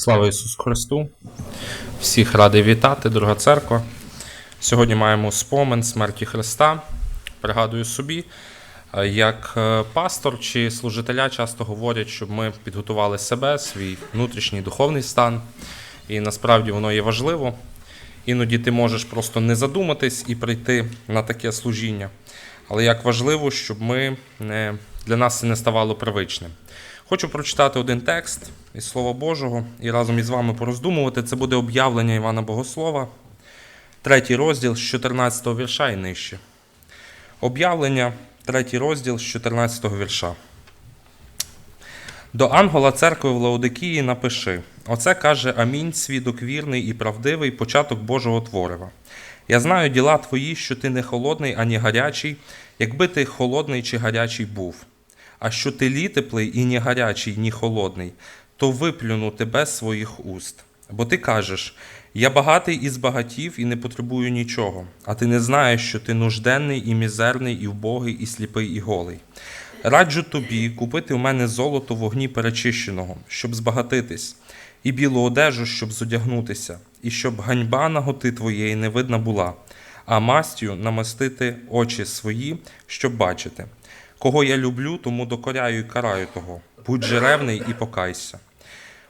Слава Ісусу Христу! Всіх радий вітати, дорога церква. Сьогодні маємо спомин смерті Христа. Пригадую собі, е, як е, пастор чи служителя часто говорять, щоб ми підготували себе, свій внутрішній духовний стан. І насправді воно є важливо. Іноді ти можеш просто не задуматись і прийти на таке служіння. Але як важливо, щоб ми не, для нас це не ставало привичним. Хочу прочитати один текст із Слова Божого і разом із вами пороздумувати. Це буде об'явлення Івана Богослова, третій розділ з 14 вірша і нижче. Об'явлення, третій розділ з 14 вірша. До ангела церкви в Лаодикії напиши: Оце каже Амінь, свідок вірний і правдивий, початок Божого творива. Я знаю діла твої, що ти не холодний, ані гарячий, якби ти холодний чи гарячий був. А що ти літеплий і ні гарячий, ні холодний, то виплюну тебе з своїх уст. Бо ти кажеш: я багатий і збагатів і не потребую нічого, а ти не знаєш, що ти нужденний і мізерний, і вбогий, і сліпий, і голий. Раджу тобі купити у мене золото вогні перечищеного, щоб збагатитись, і білу одежу, щоб зодягнутися, і щоб ганьба наготи твоєї не видна була, а мастю намастити очі свої, щоб бачити. Кого я люблю, тому докоряю і караю того. Будь же ревний і покайся.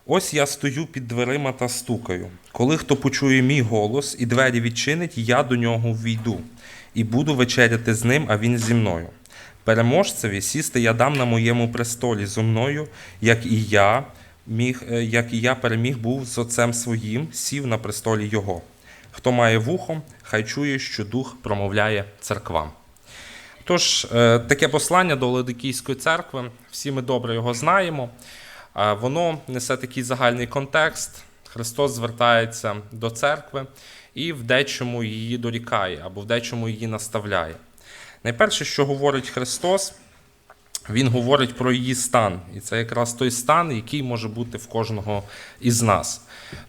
Ось я стою під дверима та стукаю. Коли хто почує мій голос і двері відчинить, я до нього війду, і буду вечеряти з ним, а він зі мною. Переможцеві сісти я дам на моєму престолі зо мною, як і я міг, е, як і я переміг був з отцем своїм, сів на престолі його. Хто має вухо, хай чує, що дух промовляє церквам. Тож, е, таке послання до Ладикійської церкви, всі ми добре його знаємо. Воно несе такий загальний контекст. Христос звертається до церкви і в дечому її дорікає або в дечому її наставляє. Найперше, що говорить Христос, Він говорить про її стан. І це якраз той стан, який може бути в кожного із нас.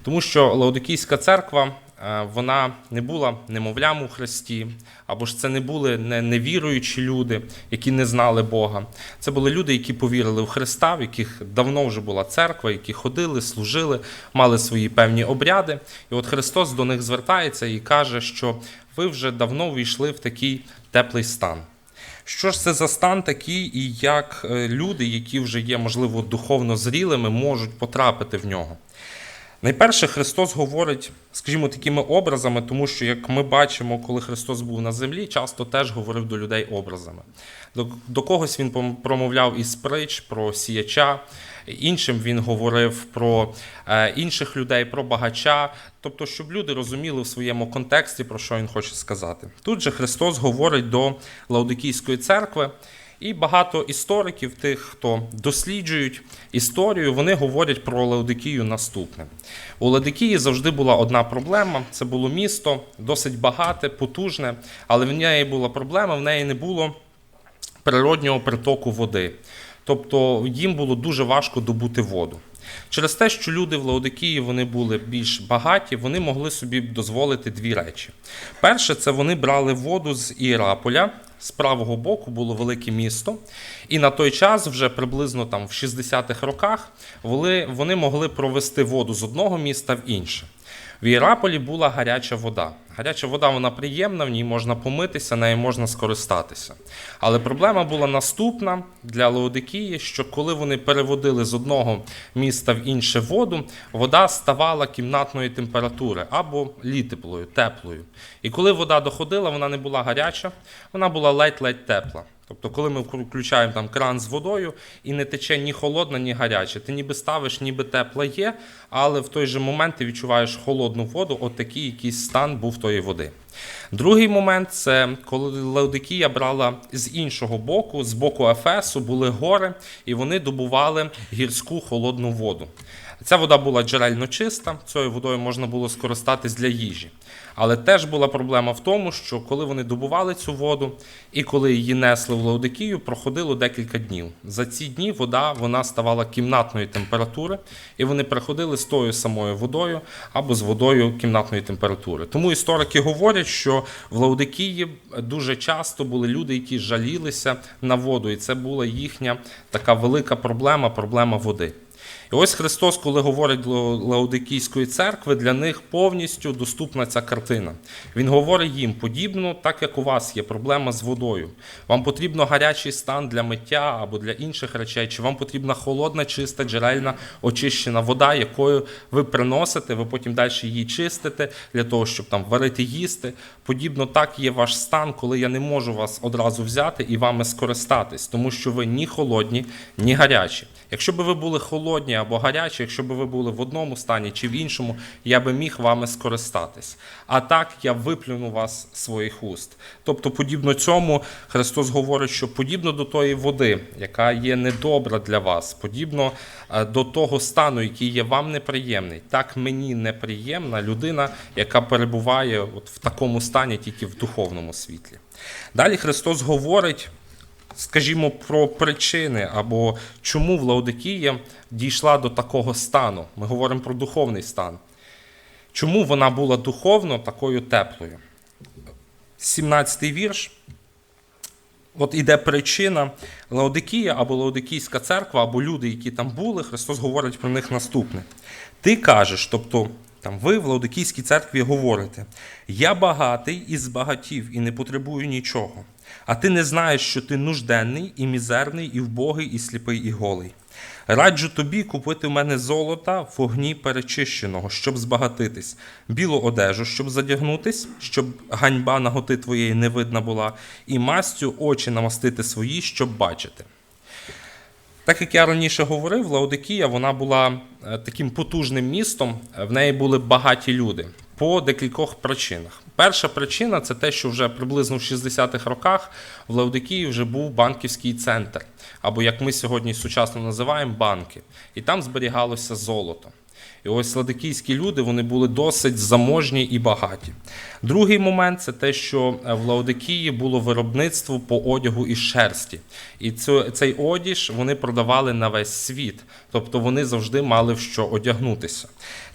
Тому що Лаодикійська церква вона не була немовлям у Христі, або ж це не були не- невіруючі люди, які не знали Бога. Це були люди, які повірили в Христа, в яких давно вже була церква, які ходили, служили, мали свої певні обряди. І от Христос до них звертається і каже, що ви вже давно війшли в такий теплий стан. Що ж це за стан такий, і як е, люди, які вже є, можливо, духовно зрілими, можуть потрапити в нього? Найперше, Христос говорить, скажімо, такими образами, тому що, як ми бачимо, коли Христос був на землі, часто теж говорив до людей образами. До, до когось він промовляв із притч про сіяча, іншим він говорив про е, інших людей, про багача, тобто, щоб люди розуміли в своєму контексті, про що він хоче сказати. Тут же Христос говорить до Лаодикійської церкви. І багато істориків, тих, хто досліджують історію, вони говорять про Лаодикію наступне. У Лаодикії завжди була одна проблема: це було місто досить багате, потужне, але в неї була проблема, в неї не було природнього притоку води. Тобто їм було дуже важко добути воду. Через те, що люди в Лаодикії вони були більш багаті, вони могли собі дозволити дві речі. Перше, це вони брали воду з Іераполя. З правого боку було велике місто, і на той час, вже приблизно там в 60-х роках, вони, вони могли провести воду з одного міста в інше. В Іераполі була гаряча вода. Гаряча вода вона приємна, в ній можна помитися, нею можна скористатися. Але проблема була наступна для Лаодикії, що коли вони переводили з одного міста в інше воду, вода ставала кімнатної температури або літеплою, теплою. І коли вода доходила, вона не була гаряча, вона була ледь-ледь тепла. Тобто, коли ми включаємо там кран з водою і не тече ні холодна, ні гаряча, ти ніби ставиш, ніби тепла є, але в той же момент ти відчуваєш холодну воду, от такий якийсь стан був тої води. Другий момент це коли Лаодикія брала з іншого боку, з боку Ефесу були гори, і вони добували гірську холодну воду. Ця вода була джерельно чиста, цією водою можна було скористатись для їжі. Але теж була проблема в тому, що коли вони добували цю воду і коли її несли в Лаодикію, проходило декілька днів. За ці дні вода вона ставала кімнатної температури, і вони приходили з тою самою водою або з водою кімнатної температури. Тому історики говорять, що в Лаодикії дуже часто були люди, які жалілися на воду, і це була їхня така велика проблема проблема води. І ось Христос, коли говорить до Лаодикійської церкви, для них повністю доступна ця картина. Він говорить їм подібно, так як у вас є проблема з водою. Вам потрібно гарячий стан для миття або для інших речей, чи вам потрібна холодна, чиста, джерельна, очищена вода, якою ви приносите, ви потім далі її чистите для того, щоб там варити, їсти. Подібно так є ваш стан, коли я не можу вас одразу взяти і вами скористатись, тому що ви ні холодні, ні гарячі. Якщо б ви були холодні або гарячі, якщо б ви були в одному стані чи в іншому, я би міг вами скористатись. А так я виплюну вас своїх уст. Тобто, подібно цьому, Христос говорить, що подібно до тої води, яка є недобра для вас, подібно е, до того стану, який є вам неприємний, так мені неприємна людина, яка перебуває от в такому стані тільки в духовному світлі. Далі Христос говорить скажімо, про причини або чому Лаодикія дійшла до такого стану. Ми говоримо про духовний стан. Чому вона була духовно такою теплою? 17-й вірш. От іде причина Лаодикія або Лаодикійська церква, або люди, які там були, Христос говорить про них наступне. Ти кажеш, тобто там ви в Лаодикійській церкві говорите: Я багатий і збагатів, і не потребую нічого. А ти не знаєш, що ти нужденний, і мізерний, і вбогий, і сліпий, і голий. Раджу тобі купити в мене золота в огні перечищеного, щоб збагатитись, білу одежу, щоб задягнутись, щоб ганьба наготи твоєї не видна була, і мастю очі намастити свої, щоб бачити. Так як я раніше говорив, Лаодикія вона була е, таким потужним містом, в неї були багаті люди по декількох причинах. Перша причина це те, що вже приблизно в 60-х роках в Лаудикії вже був банківський центр, або як ми сьогодні сучасно називаємо банки, і там зберігалося золото. І ось ладикійські люди вони були досить заможні і багаті. Другий момент це те, що в Лаодикії було виробництво по одягу із шерсті. І цей одіж вони продавали на весь світ, тобто вони завжди мали в що одягнутися.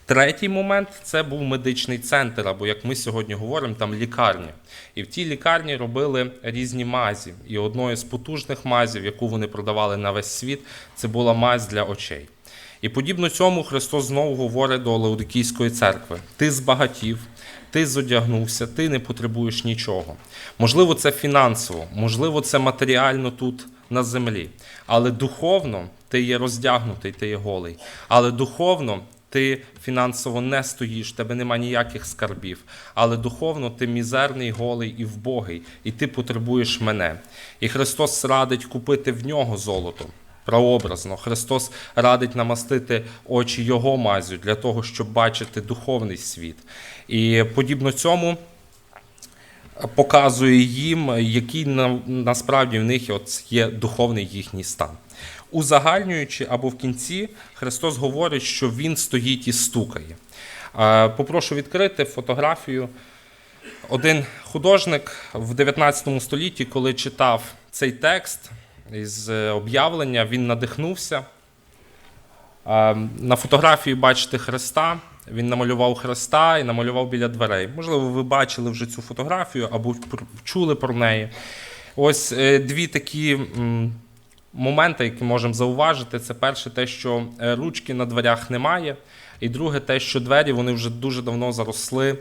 Третій момент це був медичний центр, або як ми сьогодні говоримо, там лікарня. І в тій лікарні робили різні мазі. І одною з потужних мазів, яку вони продавали на весь світ, це була мазь для очей. І подібно цьому Христос знову говорить до Лаудикійської церкви: Ти збагатів, ти зодягнувся, ти не потребуєш нічого. Можливо, це фінансово, можливо, це матеріально тут на землі. Але духовно ти є роздягнутий, ти є голий. Але духовно ти фінансово не стоїш, в тебе нема ніяких скарбів, але духовно ти мізерний, голий і вбогий, і ти потребуєш мене. І Христос радить купити в нього золото. Прообразно, Христос радить намастити очі Його мазю для того, щоб бачити духовний світ. І подібно цьому показує їм, який насправді в них є духовний їхній стан. Узагальнюючи або в кінці, Христос говорить, що Він стоїть і стукає. Попрошу відкрити фотографію. Один художник в 19 столітті, коли читав цей текст із об'явлення, він надихнувся. На фотографії бачите Христа. Він намалював Христа і намалював біля дверей. Можливо, ви бачили вже цю фотографію або чули про неї. Ось е, дві такі моменти, які можемо зауважити, це перше, те, що е, ручки на дверях немає. І друге, те, що двері вони вже дуже давно заросли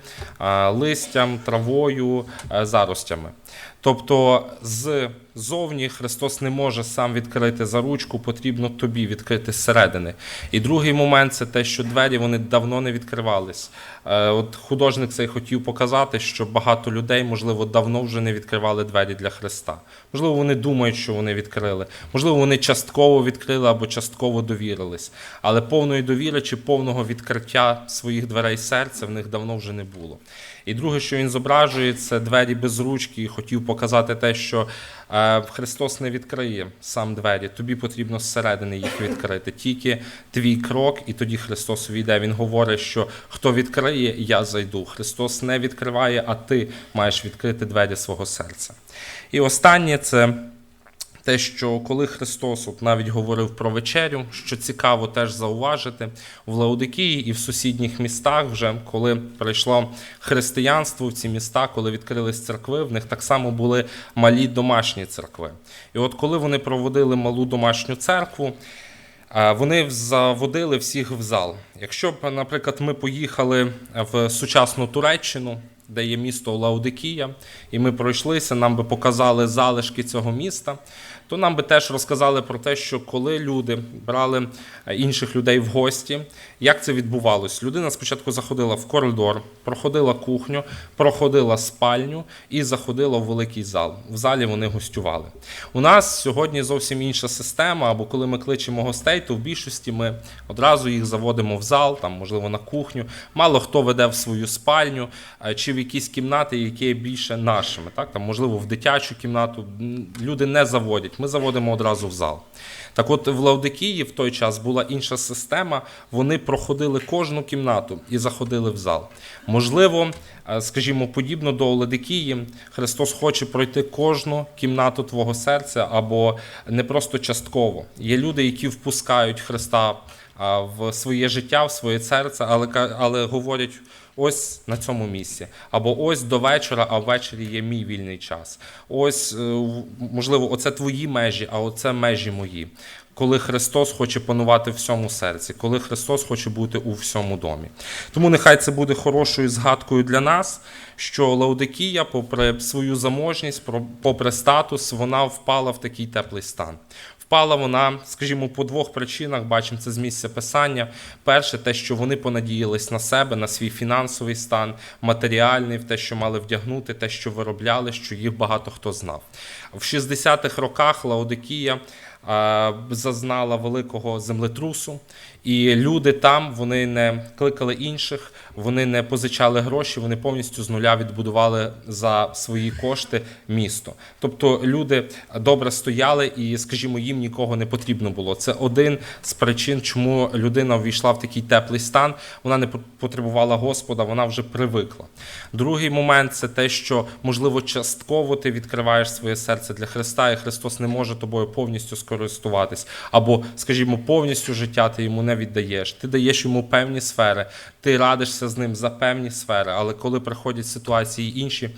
листям, травою, е, заростями. Тобто ззовні Христос не може сам відкрити за ручку, потрібно тобі відкрити зсередини. І другий момент це те, що двері вони давно не відкривались. Е, от Художник цей хотів показати, що багато людей, можливо, давно вже не відкривали двері для Христа. Можливо, вони думають, що вони відкрили. Можливо, вони частково відкрили або частково довірились. Але повної довіри чи повного відкриття своїх дверей серця в них давно вже не було. І друге, що він зображує, це двері без ручки, і хотів показати те, що е, Христос не відкриє сам двері. Тобі потрібно зсередини їх відкрити. Тільки твій крок, і тоді Христос увійде. Він говорить, що хто відкриє, я зайду. Христос не відкриває, а ти маєш відкрити двері свого серця. І останнє це те, що коли Христос от навіть говорив про вечерю, що цікаво теж зауважити, в Лаодикії і в сусідніх містах, вже коли прийшло християнство в ці міста, коли відкрились церкви, в них так само були малі домашні церкви. І от коли вони проводили малу домашню церкву, Вони заводили всіх в зал. Якщо б, наприклад, ми поїхали в сучасну Туреччину, де є місто Лаудикія, і ми пройшлися, нам би показали залишки цього міста, то нам би теж розказали про те, що коли люди брали е, інших людей в гості, як це відбувалось? Людина спочатку заходила в коридор, проходила кухню, проходила спальню і заходила в великий зал. В залі вони гостювали. У нас сьогодні зовсім інша система, або коли ми кличемо гостей, то в більшості ми одразу їх заводимо в зал, там, можливо, на кухню. Мало хто веде в свою спальню е, чи в якісь кімнати, які є більше нашими. Так? Там, можливо, в дитячу кімнату люди не заводять. Ми заводимо одразу в зал. Так от в Лаудикії в той час була інша система. Вони проходили кожну кімнату і заходили в зал. Можливо, е, скажімо, подібно до Лаудикії, Христос хоче пройти кожну кімнату твого серця або не просто частково. Є люди, які впускають Христа в своє життя, в своє серце, але, але говорять. Ось на цьому місці, або ось до вечора, а ввечері є мій вільний час. Ось, е, можливо, оце твої межі, а оце межі мої. Коли Христос хоче панувати всьому серці, коли Христос хоче бути у всьому домі. Тому нехай це буде хорошою згадкою для нас, що Лаудикія, попри свою заможність, попри статус, вона впала в такий теплий стан. Впала вона, скажімо, по двох причинах. Бачимо це з місця писання. Перше, те, що вони понадіялись на себе, на свій фінансовий стан, матеріальний, в те, що мали вдягнути, те, що виробляли, що їх багато хто знав. В 60-х роках Лаодикія зазнала великого землетрусу, і люди там вони не кликали інших, вони не позичали гроші, вони повністю з нуля відбудували за свої кошти місто. Тобто люди добре стояли, і, скажімо, їм нікого не потрібно було. Це один з причин, чому людина увійшла в такий теплий стан. Вона не потребувала Господа, вона вже привикла. Другий момент це те, що можливо частково ти відкриваєш своє серце для Христа, і Христос не може тобою повністю скористуватись. Або, скажімо, повністю життя ти йому не віддаєш. Ти даєш йому певні сфери, ти радишся з ним за певні сфери, але коли приходять ситуації інші.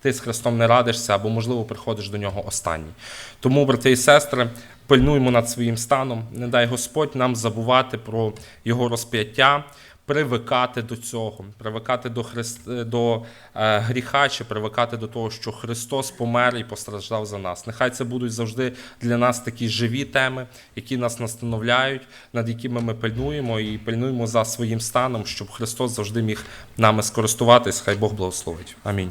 Ти з Христом не радишся або, можливо, приходиш до нього останній. Тому, брати і сестри, пильнуємо над своїм станом. Не дай Господь нам забувати про його розп'яття, привикати до цього, привикати до Христ... до е, гріха чи привикати до того, що Христос помер і постраждав за нас. Нехай це будуть завжди для нас такі живі теми, які нас настановляють, над якими ми пильнуємо і пильнуємо за своїм станом, щоб Христос завжди міг нами скористуватись. Хай Бог благословить. Амінь.